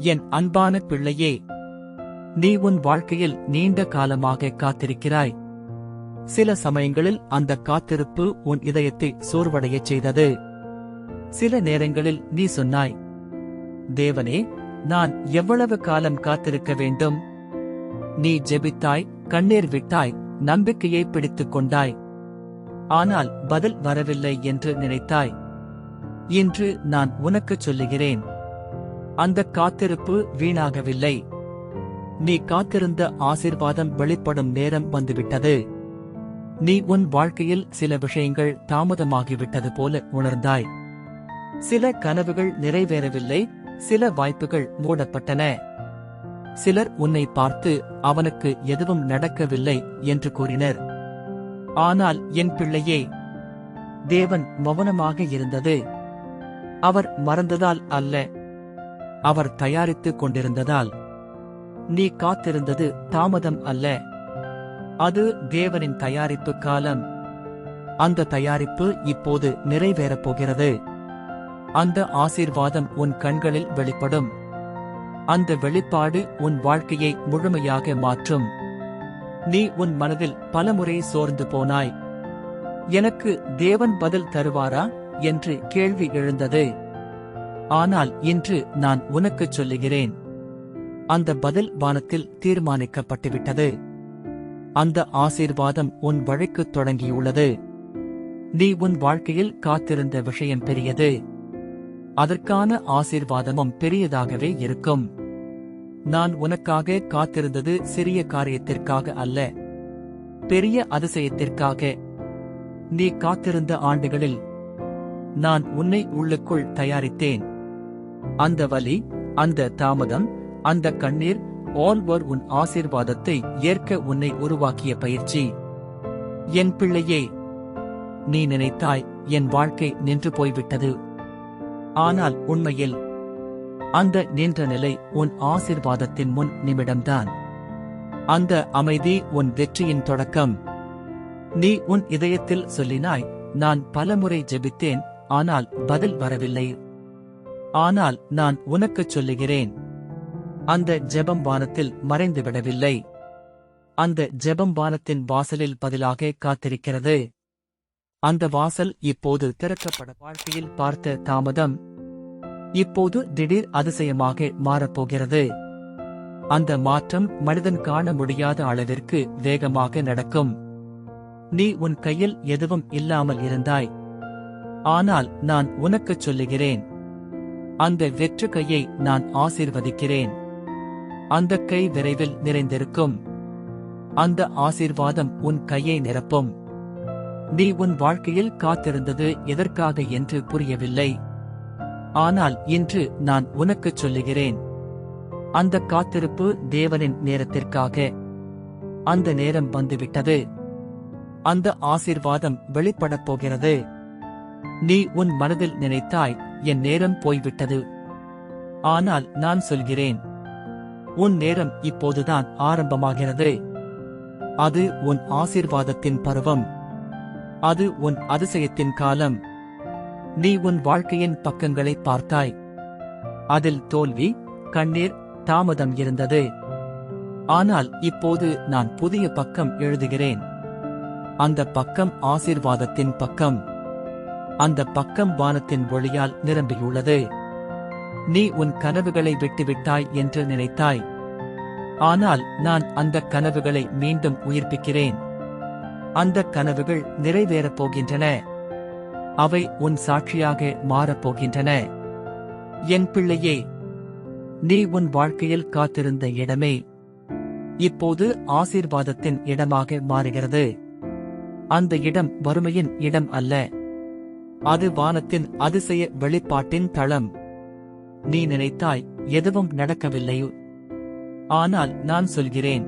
என் அன்பான பிள்ளையே நீ உன் வாழ்க்கையில் நீண்ட காலமாக காத்திருக்கிறாய். சில சமயங்களில் அந்த காத்திருப்பு உன் இதயத்தை சோர்வடையச் செய்தது. சில நேரங்களில் நீ சொன்னாய் தேவனே நான் எவ்வளவு காலம் காத்திருக்க வேண்டும்? நீ ஜெபித்தாய் கண்ணீர் விட்டாய் நம்பிக்கையை பிடித்துக் கொண்டாய். ஆனால் பதில் வரவில்லை என்று நினைத்தாய். இன்று நான் உனக்குச் சொல்லுகிறேன். அந்த காத்திருப்பு வீணாகவில்லை. நீ காத்திருந்த ஆசிர்வாதம் வெளிப்படும் நேரம் வந்துவிட்டது. நீ உன் வாழ்க்கையில் சில விஷயங்கள் தாமதமாகிவிட்டது போல உணர்ந்தாய். சில கனவுகள் நிறைவேறவில்லை சில வாய்ப்புகள் மூடப்பட்டன. சிலர் உன்னை பார்த்து அவனுக்கு எதுவும் நடக்கவில்லை என்று கூறினர். ஆனால் என் பிள்ளையே தேவன் மௌனமாக இருந்தது. அவர் மறந்ததால் அல்ல. அவர் தயாரித்துக் கொண்டிருந்ததால் நீ காத்திருந்தது தாமதம் அல்ல. அது தேவனின் தயாரிப்பு காலம். அந்த தயாரிப்பு இப்போது நிறைவேறப் போகிறது. அந்த ஆசீர்வாதம் உன் கண்களில் வெளிப்படும். அந்த வெளிப்பாடு உன் வாழ்க்கையை முழுமையாக மாற்றும். நீ உன் மனதில் பலமுறை சோர்ந்து போனாய். எனக்கு தேவன் பதில் தருவாரா? என்று கேள்வி எழுந்தது. ஆனால் இன்று நான் உனக்குச் சொல்லுகிறேன். அந்த பதில் வானத்தில் தீர்மானிக்கப்பட்டுவிட்டது. அந்த ஆசீர்வாதம் உன் வழிக்குத் தொடங்கியுள்ளது. நீ உன் வாழ்க்கையில் காத்திருந்த விஷயம் பெரியது. அதற்கான ஆசீர்வாதமும் பெரியதாகவே இருக்கும். நான் உனக்காக காத்திருந்தது சிறிய காரியத்திற்காக அல்ல. பெரிய அதிசயத்திற்காக. நீ காத்திருந்த ஆண்டுகளில் நான் உன்னை உள்ளுக்குள் தயாரித்தேன். அந்த வலி அந்த தாமதம் அந்த கண்ணீர் ஆல்வர் உன் ஆசீர்வாதத்தை ஏற்க உன்னை உருவாக்கிய பயிற்சி. என் பிள்ளையே நீ நினைத்தாய் என் வாழ்க்கை நின்று போய்விட்டது. ஆனால் உண்மையில் அந்த நின்ற நிலை உன் ஆசிர்வாதத்தின் முன் நிமிடம்தான். அந்த அமைதி உன் வெற்றியின் தொடக்கம். நீ உன் இதயத்தில் சொல்லினாய் நான் பலமுறை ஜெபித்தேன் ஆனால் பதில் வரவில்லை. ஆனால் நான் உனக்குச் சொல்லுகிறேன். அந்த ஜெபம் வானத்தில் மறைந்து விடவில்லை அந்த ஜெபம் வானத்தின் வாசலில் பதிலாக காத்திருக்கிறது. அந்த வாசல் இப்போது திறக்கப்பட வாழ்க்கையில் பார்த்த தாமதம். இப்போது திடீர் அதிசயமாக மாறப்போகிறது. அந்த மாற்றம் மனிதன் காண முடியாத அளவிற்கு வேகமாக நடக்கும். நீ உன் கையில் எதுவும் இல்லாமல் இருந்தாய். ஆனால் நான் உனக்குச் சொல்லுகிறேன். அந்த வெற்று கையை நான் ஆசீர்வதிக்கிறேன். அந்த கை விரைவில் நிறைந்திருக்கும். அந்த ஆசீர்வாதம் உன் கையை நிரப்பும். நீ உன் வாழ்க்கையில் காத்திருந்தது எதற்காக என்று புரியவில்லை. ஆனால் இன்று நான் உனக்குச் சொல்லுகிறேன். அந்த காத்திருப்பு தேவனின் நேரத்திற்காக. அந்த நேரம் வந்துவிட்டது. அந்த ஆசீர்வாதம் வெளிப்படப் போகிறது. நீ உன் மனதில் நினைத்தாய் என் நேரம் போய்விட்டது. ஆனால் நான் சொல்கிறேன் உன் நேரம் இப்போதுதான் ஆரம்பமாகிறது. அது உன் ஆசீர்வாதத்தின் பருவம். அது உன் அதிசயத்தின் காலம். நீ உன் வாழ்க்கையின் பக்கங்களை பார்த்தாய். அதில் தோல்வி கண்ணீர் தாமதம் இருந்தது. ஆனால் இப்போது நான் புதிய பக்கம் எழுதுகிறேன். அந்த பக்கம் ஆசீர்வாதத்தின் பக்கம். அந்த பக்கம் வானத்தின் ஒளியால் நிரம்பியுள்ளது. நீ உன் கனவுகளை விட்டுவிட்டாய் என்று நினைத்தாய். ஆனால் நான் அந்த கனவுகளை மீண்டும் உயிர்ப்பிக்கிறேன். அந்த கனவுகள் நிறைவேறப் போகின்றன. அவை உன் சாட்சியாக மாறப்போகின்றன என் பிள்ளையே நீ உன் வாழ்க்கையில் காத்திருந்த இடமே. இப்போது ஆசீர்வாதத்தின் இடமாக மாறுகிறது. அந்த இடம் வறுமையின் இடம் அல்ல. அது வானத்தின் அதிசய வெளிப்பாட்டின் தளம். நீ நினைத்தாய் எதுவும் நடக்கவில்லையோ? ஆனால் நான் சொல்கிறேன்.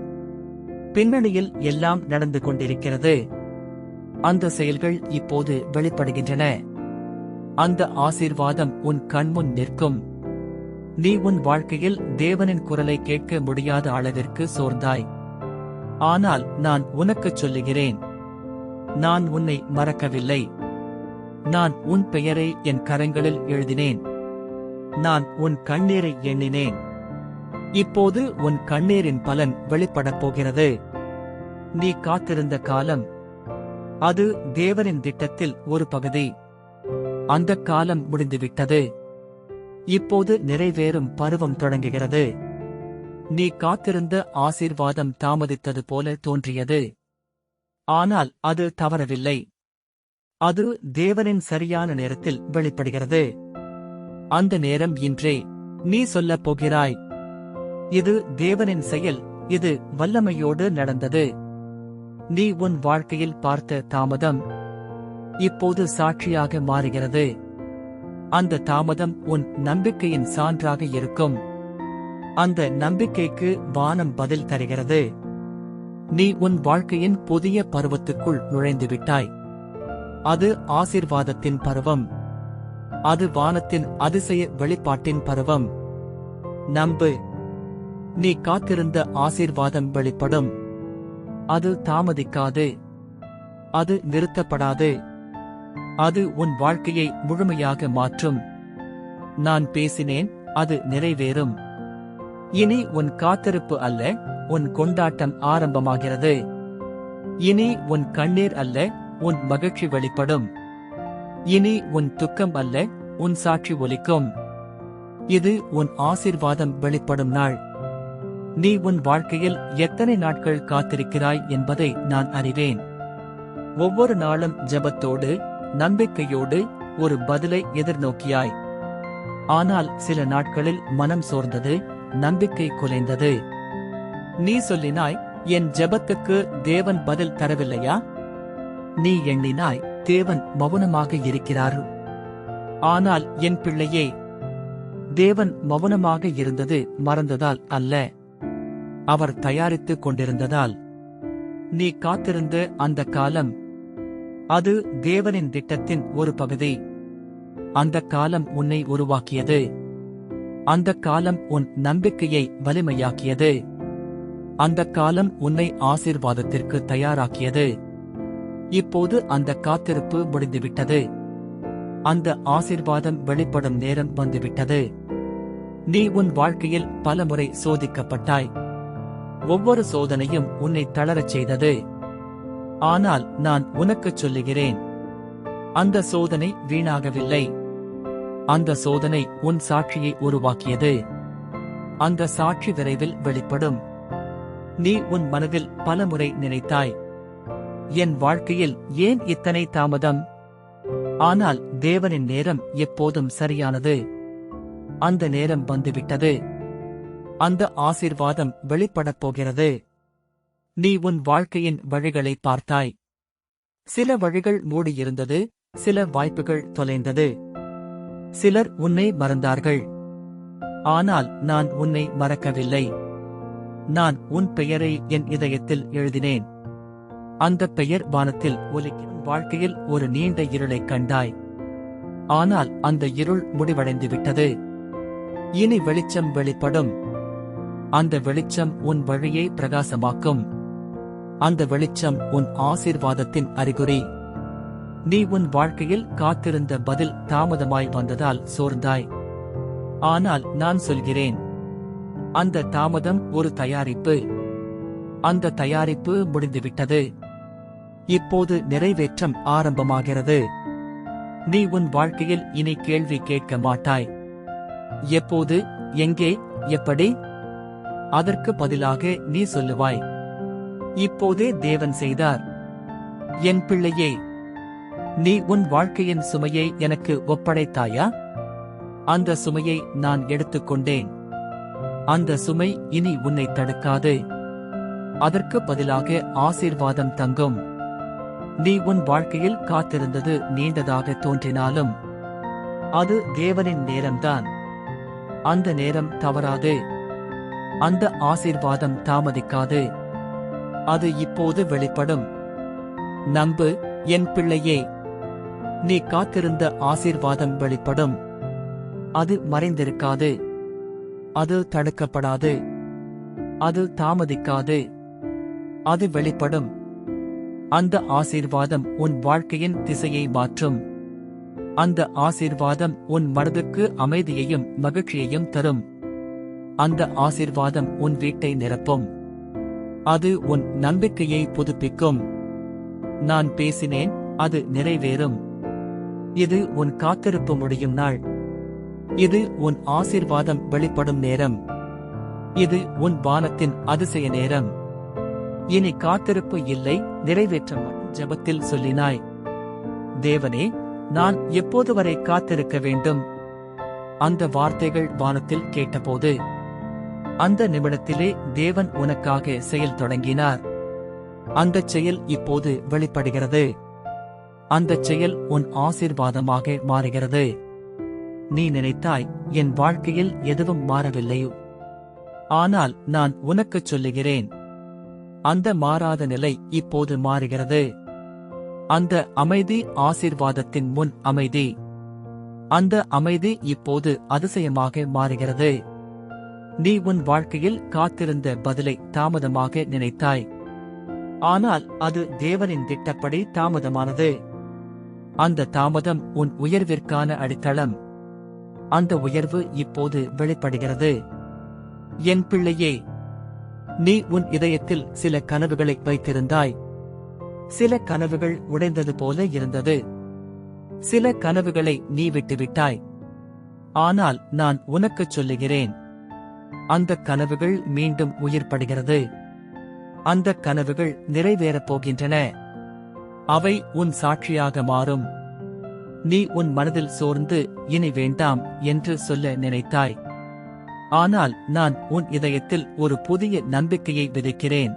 பின்னணியில் எல்லாம் நடந்து கொண்டிருக்கிறது. அந்த செயல்கள் இப்போது வெளிப்படுகின்றன. அந்த ஆசீர்வாதம் உன் கண்முன் நிற்கும். நீ உன் வாழ்க்கையில் தேவனின் குரலை கேட்க முடியாத அளவிற்கு சோர்ந்தாய். ஆனால் நான் உனக்குச் சொல்லுகிறேன். நான் உன்னை மறக்கவில்லை. நான் உன் பெயரை என் கரங்களில் எழுதினேன். நான் உன் கண்ணீரை எண்ணினேன். இப்போது உன் கண்ணீரின் பலன் வெளிப்படப் போகிறது. நீ காத்திருந்த காலம் அது தேவனின் திட்டத்தில் ஒரு பகுதி. அந்த காலம் முடிந்துவிட்டது. இப்போது நிறைவேறும் பருவம் தொடங்குகிறது. நீ காத்திருந்த ஆசீர்வாதம் தாமதித்தது போல தோன்றியது. ஆனால் அது தவறவில்லை. அது தேவனின் சரியான நேரத்தில் வெளிப்படுகிறது. அந்த நேரம் இன்றே நீ சொல்லப் போகிறாய். இது தேவனின் செயல் இது வல்லமையோடு நடந்தது. நீ உன் வாழ்க்கையில் பார்த்த தாமதம் இப்போது சாட்சியாக மாறுகிறது. அந்த தாமதம் உன் நம்பிக்கையின் சான்றாக இருக்கும். அந்த நம்பிக்கைக்கு வானம் பதில் தருகிறது. நீ உன் வாழ்க்கையின் புதிய பருவத்துக்குள் நுழைந்துவிட்டாய். அது ஆசிர்வாதத்தின் பருவம். அது வானத்தின் அதிசய வெளிப்பாட்டின் பருவம். நம்பு. நீ காத்திருந்த ஆசீர்வாதம் வெளிப்படும். அது தாமதிக்காது. அது நிறுத்தப்படாது. அது உன் வாழ்க்கையை முழுமையாக மாற்றும். நான் பேசினேன் அது நிறைவேறும். இனி உன் காத்திருப்பு அல்ல உன் கொண்டாட்டம் ஆரம்பமாகிறது. இனி உன் கண்ணீர் அல்ல உன் மகிழ்ச்சி வெளிப்படும். இனி உன் துக்கம் அல்ல உன் சாட்சி ஒலிக்கும். இது உன் ஆசிர்வாதம் வெளிப்படும் நாள். நீ உன் வாழ்க்கையில் எத்தனை நாட்கள் காத்திருக்கிறாய் என்பதை நான் அறிவேன். ஒவ்வொரு நாளும் ஜெபத்தோடு நம்பிக்கையோடு ஒரு பதிலை எதிர்நோக்கியாய். ஆனால் சில நாட்களில் மனம் சோர்ந்தது நம்பிக்கை குலைந்தது. நீ சொல்லினாய் என் ஜபத்துக்கு தேவன் பதில் தரவில்லையா? நீ எண்ணினாய் தேவன் மௌனமாக இருக்கிறார். ஆனால் என் பிள்ளையே தேவன் மௌனமாக இருந்தது மறந்ததால் அல்ல. அவர் தயாரித்துக் கொண்டிருந்ததால். நீ காத்திருந்த அந்த காலம் அது தேவனின் திட்டத்தின் ஒரு பகுதி. அந்த காலம் உன்னை உருவாக்கியது. அந்த காலம் உன் நம்பிக்கையை வலிமையாக்கியது. அந்த காலம் உன்னை ஆசீர்வாதத்திற்கு தயாராக்கியது. இப்போது அந்த காத்திருப்பு முடிந்துவிட்டது. அந்த ஆசீர்வாதம் வெளிப்படும் நேரம் வந்துவிட்டது. நீ உன் வாழ்க்கையில் பலமுறை சோதிக்கப்பட்டாய். ஒவ்வொரு சோதனையும் உன்னை தளரச் செய்தது. ஆனால் நான் உனக்குச் சொல்லுகிறேன். அந்த சோதனை வீணாகவில்லை. அந்த சோதனை உன் சாட்சியை உருவாக்கியது. அந்த சாட்சி விரைவில் வெளிப்படும். நீ உன் மனதில் பலமுறை நினைத்தாய். என் வாழ்க்கையில் ஏன் இத்தனை தாமதம்? ஆனால் தேவனின் நேரம் எப்போதும் சரியானது. அந்த நேரம் வந்துவிட்டது. அந்த ஆசீர்வாதம் வெளிப்படப் போகிறது. நீ உன் வாழ்க்கையின் வழிகளை பார்த்தாய். சில வழிகள் மூடியிருந்தது சில வாய்ப்புகள் தொலைந்தது. சிலர் உன்னை மறந்தார்கள். ஆனால் நான் உன்னை மறக்கவில்லை. நான் உன் பெயரை என் இதயத்தில் எழுதினேன். அந்த பெயர் வானத்தில் ஒலிக்கும் வாழ்க்கையில் ஒரு நீண்ட இருளைக் கண்டாய். ஆனால் அந்த இருள் முடிவடைந்து விட்டது இனி வெளிச்சம் வெளிப்படும். அந்த வெளிச்சம் உன் வழியை பிரகாசமாக்கும். அந்த வெளிச்சம் உன் ஆசீர்வாதத்தின் அறிகுறி. நீ உன் வாழ்க்கையில் காத்திருந்த பதில் தாமதமாய் வந்ததால் சோர்ந்தாய். ஆனால் நான் சொல்கிறேன். அந்த தாமதம் ஒரு தயாரிப்பு. அந்த தயாரிப்பு முடிந்துவிட்டது. இப்போது நிறைவேற்றம் ஆரம்பமாகிறது. நீ உன் வாழ்க்கையில் இனி கேள்வி கேட்க மாட்டாய். எப்போது எங்கே எப்படி? அதற்கு பதிலாக நீ சொல்லுவாய். இப்போதே தேவன் செய்தார். என் பிள்ளையே நீ உன் வாழ்க்கையின் சுமையை எனக்கு ஒப்படைத்தாயா? அந்த சுமையை நான் எடுத்துக்கொண்டேன். அந்த சுமை இனி உன்னை தடுக்காது. அதற்கு பதிலாக ஆசீர்வாதம் தங்கும். நீ உன் வாழ்க்கையில் காத்திருந்தது நீண்டதாக தோன்றினாலும் அது தேவனின் நேரம்தான். அந்த நேரம் தவறாது. அந்த ஆசீர்வாதம் தாமதிக்காது. அது இப்போது வெளிப்படும். நம்பு என் பிள்ளையே நீ காத்திருந்த ஆசீர்வாதம் வெளிப்படும். அது மறைந்திருக்காது. அது தடுக்கப்படாது. அது தாமதிக்காது. அது வெளிப்படும். அந்த ஆசீர்வாதம் உன் வாழ்க்கையின் திசையை மாற்றும். அந்த ஆசீர்வாதம் உன் மனதுக்கு அமைதியையும் மகிழ்ச்சியையும் தரும். அந்த ஆசீர்வாதம் உன் வீட்டை நிரப்பும். அது உன் நம்பிக்கையை புதுப்பிக்கும். நான் பேசினேன் அது நிறைவேறும். இது உன் காத்திருப்பு முடியும் நாள். இது உன் ஆசீர்வாதம் வெளிப்படும் நேரம். இது உன் வானத்தின் அதிசய நேரம். இனி காத்திருப்பு இல்லை நிறைவேற்றம் ஜபத்தில் ஜெபத்தில் சொல்லினாய் தேவனே நான் எப்போது வரை காத்திருக்க வேண்டும்? அந்த வார்த்தைகள் வானத்தில் கேட்டபோது அந்த நிமிடத்திலே தேவன் உனக்காக செயல் தொடங்கினார். அந்தச் செயல் இப்போது வெளிப்படுகிறது. அந்தச் செயல் உன் ஆசீர்வாதமாக மாறுகிறது. நீ நினைத்தாய் என் வாழ்க்கையில் எதுவும் மாறவில்லையோ. ஆனால் நான் உனக்குச் சொல்லுகிறேன் அந்த மாறாத நிலை இப்போது மாறுகிறது. அந்த அமைதி ஆசீர்வாதத்தின் முன் அமைதி. அந்த அமைதி இப்போது அதிசயமாக மாறுகிறது. நீ உன் வாழ்க்கையில் காத்திருந்த பதிலை தாமதமாக நினைத்தாய். ஆனால் அது தேவனின் திட்டப்படி தாமதமானது. அந்த தாமதம் உன் உயர்விற்கான அடித்தளம். அந்த உயர்வு இப்போது வெளிப்படுகிறது. என் பிள்ளையே நீ உன் இதயத்தில் சில கனவுகளை வைத்திருந்தாய். சில கனவுகள் உடைந்தது போல இருந்தது. சில கனவுகளை நீ விட்டுவிட்டாய். ஆனால் நான் உனக்குச் சொல்லுகிறேன். அந்த கனவுகள் மீண்டும் உயிர்ப்படுகிறது. அந்த கனவுகள் நிறைவேறப் போகின்றன. அவை உன் சாட்சியாக மாறும். நீ உன் மனதில் சோர்ந்து இனி வேண்டாம் என்று சொல்ல நினைத்தாய். ஆனால் நான் உன் இதயத்தில் ஒரு புதிய நம்பிக்கையை விதைக்கிறேன்.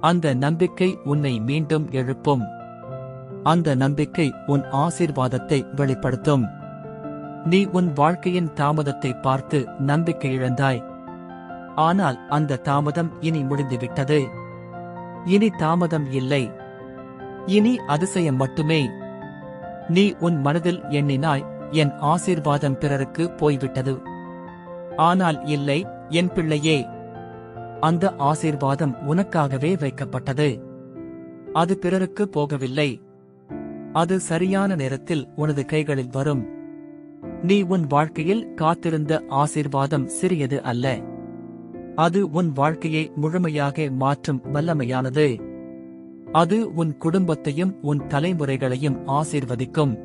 அந்த நம்பிக்கை உன்னை மீண்டும் எழுப்பும். அந்த நம்பிக்கை உன் ஆசீர்வாதத்தை வெளிப்படுத்தும். நீ உன் வாழ்க்கையின் தாமதத்தை பார்த்து நம்பிக்கை இழந்தாய். ஆனால் அந்த தாமதம் இனி முடிந்துவிட்டது. இனி தாமதம் இல்லை. இனி அதிசயம் மட்டுமே. நீ உன் மனதில் எண்ணினாய் என் ஆசீர்வாதம் பிறருக்கு போய்விட்டது. ஆனால் இல்லை என் பிள்ளையே. அந்த ஆசீர்வாதம் உனக்காகவே வைக்கப்பட்டது. அது பிறருக்கு போகவில்லை. அது சரியான நேரத்தில் உனது கைகளில் வரும். நீ உன் வாழ்க்கையில் காத்திருந்த ஆசீர்வாதம் சிறியது அல்ல. அது உன் வாழ்க்கையை முழுமையாக மாற்றும் வல்லமையானது. அது உன் குடும்பத்தையும் உன் தலைமுறைகளையும் ஆசீர்வதிக்கும்.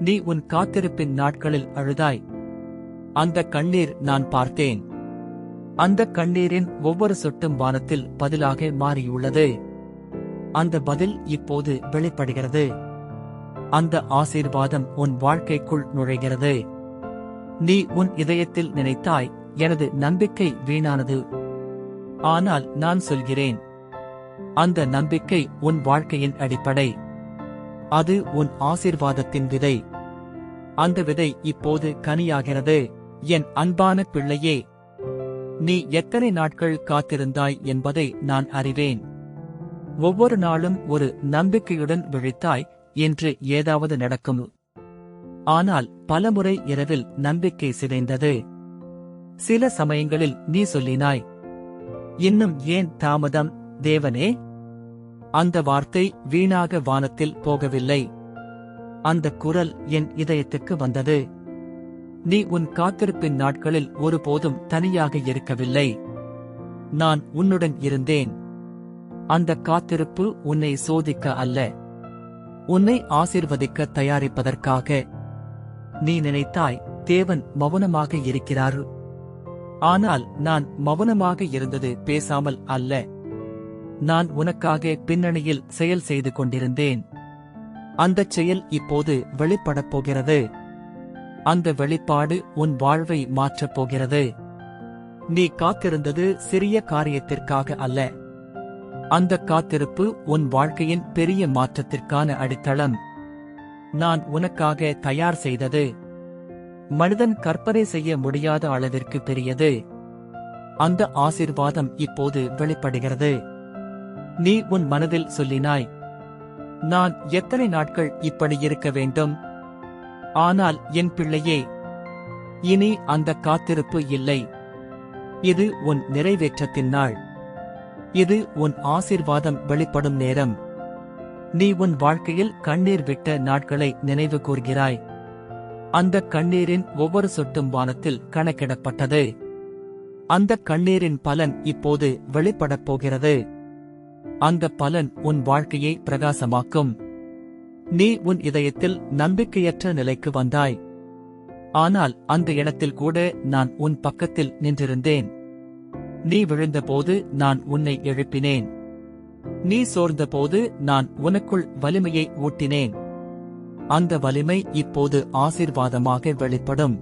நீ உன் காத்திருப்பின் நாட்களில் அழுதாய். அந்த கண்ணீர் நான் பார்த்தேன். அந்த கண்ணீரின் ஒவ்வொரு சொட்டும் வானத்தில் பதிலாக மாறியுள்ளது. அந்த பதில் இப்போது வெளிப்படுகிறது. அந்த ஆசீர்வாதம் உன் வாழ்க்கைக்குள் நுழைகிறது. நீ உன் இதயத்தில் நினைத்தாய் எனது நம்பிக்கை வீணானது. ஆனால் நான் சொல்கிறேன் அந்த நம்பிக்கை உன் வாழ்க்கையின் அடிப்படை. அது உன் ஆசீர்வாதத்தின் விதை. அந்த விதை இப்போது கனியாகிறது. என் அன்பான பிள்ளையே நீ எத்தனை நாட்கள் காத்திருந்தாய் என்பதை நான் அறிவேன். ஒவ்வொரு நாளும் ஒரு நம்பிக்கையுடன் விழித்தாய் என்று ஏதாவது நடக்கும். ஆனால் பலமுறை இரவில் நம்பிக்கை சிதைந்தது. சில சமயங்களில் நீ சொல்லினாய் இன்னும் ஏன் தாமதம் தேவனே? அந்த வார்த்தை வீணாக வானத்தில் போகவில்லை. அந்த குரல் என் இதயத்துக்கு வந்தது. நீ உன் காத்திருப்பின் நாட்களில் ஒருபோதும் தனியாக இருக்கவில்லை. நான் உன்னுடன் இருந்தேன். அந்த காத்திருப்பு உன்னை சோதிக்க அல்ல. உன்னை ஆசிர்வதிக்க தயாரிப்பதற்காக. நீ நினைத்தாய் தேவன் மௌனமாக இருக்கிறார். ஆனால் நான் மௌனமாக இருந்தது பேசாமல் அல்ல. நான் உனக்காக பின்னணியில் செயல் செய்து கொண்டிருந்தேன். அந்தச் செயல் இப்போது வெளிப்படப் போகிறது. அந்த வெளிப்பாடு உன் வாழ்வை மாற்றப் போகிறது. நீ காத்திருந்தது சிறிய காரியத்திற்காக அல்ல. அந்த காத்திருப்பு உன் வாழ்க்கையின் பெரிய மாற்றத்திற்கான அடித்தளம். நான் உனக்காக தயார் செய்தது. மனிதன் கற்பனை செய்ய முடியாத அளவிற்கு பெரியது. அந்த ஆசீர்வாதம் இப்போது வெளிப்படுகிறது. நீ உன் மனதில் சொல்லினாய் நான் எத்தனை நாட்கள் இப்படி இருக்க வேண்டும்? ஆனால் என் பிள்ளையே இனி அந்த காத்திருப்பு இல்லை. இது உன் நிறைவேற்றத்தின் நாள். இது உன் ஆசீர்வாதம் வெளிப்படும் நேரம். நீ உன் வாழ்க்கையில் கண்ணீர் விட்ட நாட்களை நினைவு கூர்கிறாய். அந்த கண்ணீரின் ஒவ்வொரு சொட்டும் வானத்தில் கணக்கிடப்பட்டது. அந்த கண்ணீரின் பலன் இப்போது வெளிப்படப் போகிறது. அந்த பலன் உன் வாழ்க்கையை பிரகாசமாக்கும். நீ உன் இதயத்தில் நம்பிக்கையற்ற நிலைக்கு வந்தாய். ஆனால் அந்த இடத்தில் கூட நான் உன் பக்கத்தில் நின்றிருந்தேன். நீ விழுந்தபோது நான் உன்னை எழுப்பினேன். நீ சோர்ந்தபோது நான் உனக்குள் வலிமையை ஊட்டினேன். அந்த வலிமை இப்போது ஆசீர்வாதமாக வெளிப்படும்.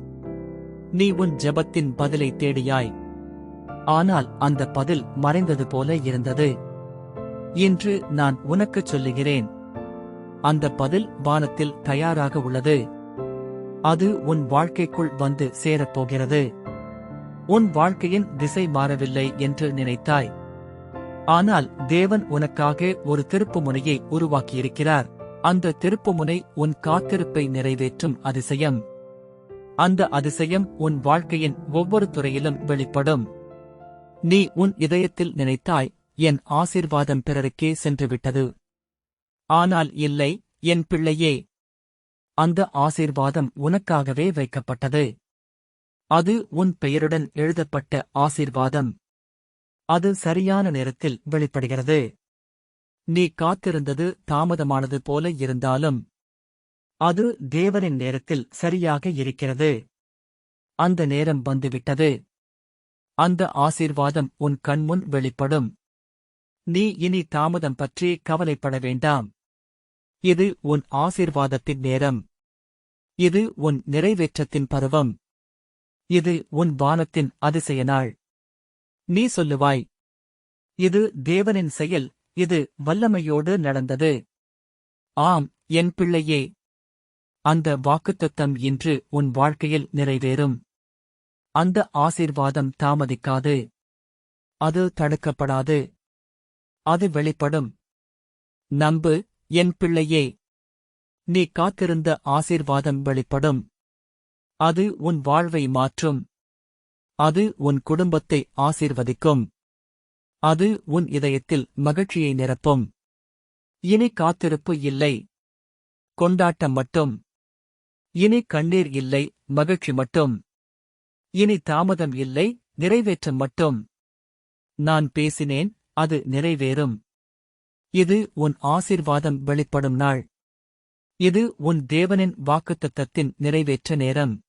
நீ உன் ஜெபத்தின் பதிலை தேடியாய். ஆனால் அந்த பதில் மறைந்தது போல இருந்தது. இன்று நான் உனக்குச் சொல்லுகிறேன். அந்த பதில் வானத்தில் தயாராக உள்ளது. அது உன் வாழ்க்கைக்குள் வந்து சேரப்போகிறது. உன் வாழ்க்கையின் திசை மாறவில்லை என்று நினைத்தாய். ஆனால் தேவன் உனக்காக ஒரு திருப்புமுனையை உருவாக்கியிருக்கிறார். அந்த திருப்புமுனை உன் காத்திருப்பை நிறைவேற்றும் அதிசயம். அந்த அதிசயம் உன் வாழ்க்கையின் ஒவ்வொரு துறையிலும் வெளிப்படும். நீ உன் இதயத்தில் நினைத்தாய் என் ஆசீர்வாதம் பிறருக்கே சென்றுவிட்டது. ஆனால் இல்லை என் பிள்ளையே. அந்த ஆசீர்வாதம் உனக்காகவே வைக்கப்பட்டது. அது உன் பெயருடன் எழுதப்பட்ட ஆசீர்வாதம். அது சரியான நேரத்தில் வெளிப்படுகிறது. நீ காத்திருந்தது தாமதமானது போல இருந்தாலும் அது தேவனின் நேரத்தில் சரியாக இருக்கிறது. அந்த நேரம் வந்துவிட்டது. அந்த ஆசீர்வாதம் உன் கண்முன் வெளிப்படும். நீ இனி தாமதம் பற்றி கவலைப்பட வேண்டாம். இது உன் ஆசீர்வாதத்தின் நேரம். இது உன் நிறைவேற்றத்தின் பருவம். இது உன் வானத்தின் அதிசய நாள். நீ சொல்லுவாய் இது தேவனின் செயல் இது வல்லமையோடு நடந்தது. ஆம் என் பிள்ளையே அந்த வாக்குத்தத்தம் இன்று உன் வாழ்க்கையில் நிறைவேறும். அந்த ஆசீர்வாதம் தாமதிக்காது. அது தடுக்கப்படாது. அது வெளிப்படும். நம்பு என் பிள்ளையே நீ காத்திருந்த ஆசீர்வாதம் வெளிப்படும். அது உன் வாழ்வை மாற்றும். அது உன் குடும்பத்தை ஆசீர்வதிக்கும். அது உன் இதயத்தில் மகிழ்ச்சியை நிரப்பும். இனி காத்திருப்பு இல்லை. கொண்டாட்டம் மட்டும். இனி கண்ணீர் இல்லை மகிழ்ச்சி மட்டும். இனி தாமதம் இல்லை நிறைவேற்றம் மட்டும். நான் பேசினேன் அது நிறைவேறும். இது உன் ஆசீர்வாதம் வெளிப்படும் நாள். இது உன் தேவனின் வாக்குத்தத்தத்தின் நிறைவேற்ற நேரம்.